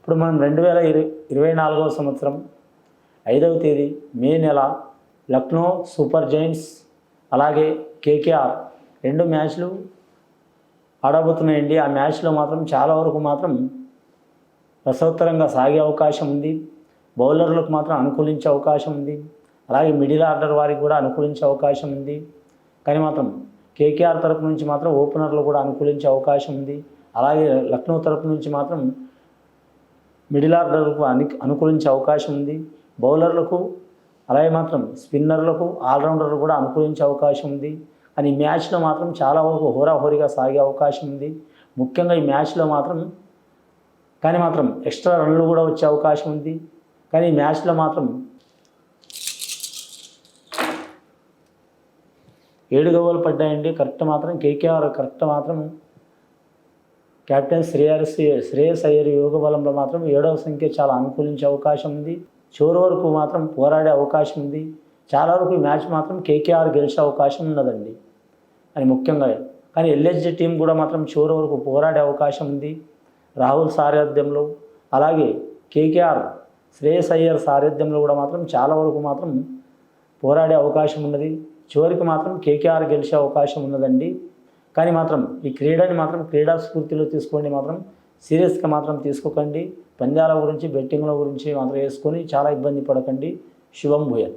ఇప్పుడు మనం రెండు వేల ఇరవై ఇరవై నాలుగవ సంవత్సరం ఐదవ తేదీ మే నెల లక్నో సూపర్ జైంట్స్ అలాగే కేకేఆర్ రెండు మ్యాచ్లు ఆడబోతున్నాయండి ఆ మ్యాచ్లో మాత్రం చాలా వరకు మాత్రం రసోత్తరంగా సాగే అవకాశం ఉంది. బౌలర్లకు మాత్రం అనుకూలించే అవకాశం ఉంది. అలాగే మిడిల్ ఆర్డర్ వారికి కూడా అనుకూలించే అవకాశం ఉంది. కానీ మాత్రం కేకేఆర్ తరపు నుంచి మాత్రం ఓపెనర్లు కూడా అనుకూలించే అవకాశం ఉంది. అలాగే లక్నో తరపు నుంచి మాత్రం మిడిల్ ఆర్డర్కు అను అనుకూలించే అవకాశం ఉంది. బౌలర్లకు అలాగే మాత్రం స్పిన్నర్లకు ఆల్రౌండర్లు కూడా అనుకూలించే అవకాశం ఉంది. కానీ ఈ మ్యాచ్లో మాత్రం చాలా వరకు హోరాహోరీగా సాగే అవకాశం ఉంది. ముఖ్యంగా ఈ మ్యాచ్లో మాత్రం కానీ మాత్రం ఎక్స్ట్రా రన్లు కూడా వచ్చే అవకాశం ఉంది. కానీ ఈ మ్యాచ్లో మాత్రం ఏడు గవ్వలు పడ్డాయండి. కరెక్ట్ మాత్రం కేకేఆర్ కరెక్ట్ మాత్రం కెప్టెన్ శ్రేయస్ శ్రేయస్ అయ్యర్ యోగ బలంలో మాత్రం ఏడవ సంఖ్య చాలా అనుకూలించే అవకాశం ఉంది. చివరి వరకు మాత్రం పోరాడే అవకాశం ఉంది. చాలా వరకు ఈ మ్యాచ్ మాత్రం కేకేఆర్ గెలిచే అవకాశం ఉన్నదండి. అని ముఖ్యంగా. కానీ ఎల్హెచ్జి టీం కూడా మాత్రం చివరి వరకు పోరాడే అవకాశం ఉంది. రాహుల్ సారథ్యంలో. అలాగే కేకేఆర్ శ్రేయస్ అయ్యర్ సారథ్యంలో కూడా మాత్రం చాలా వరకు మాత్రం పోరాడే అవకాశం ఉన్నది. చివరికి మాత్రం కేకేఆర్ గెలిచే అవకాశం ఉన్నదండి. కానీ మాత్రం ఈ క్రీడని మాత్రం క్రీడా స్ఫూర్తిలో తీసుకోండి మాత్రం. సీరియస్గా మాత్రం తీసుకోకండి. పందాల గురించి బెట్టింగ్ల గురించి మాత్రం వేసుకొని చాలా ఇబ్బంది పడకండి. శుభం భూయల్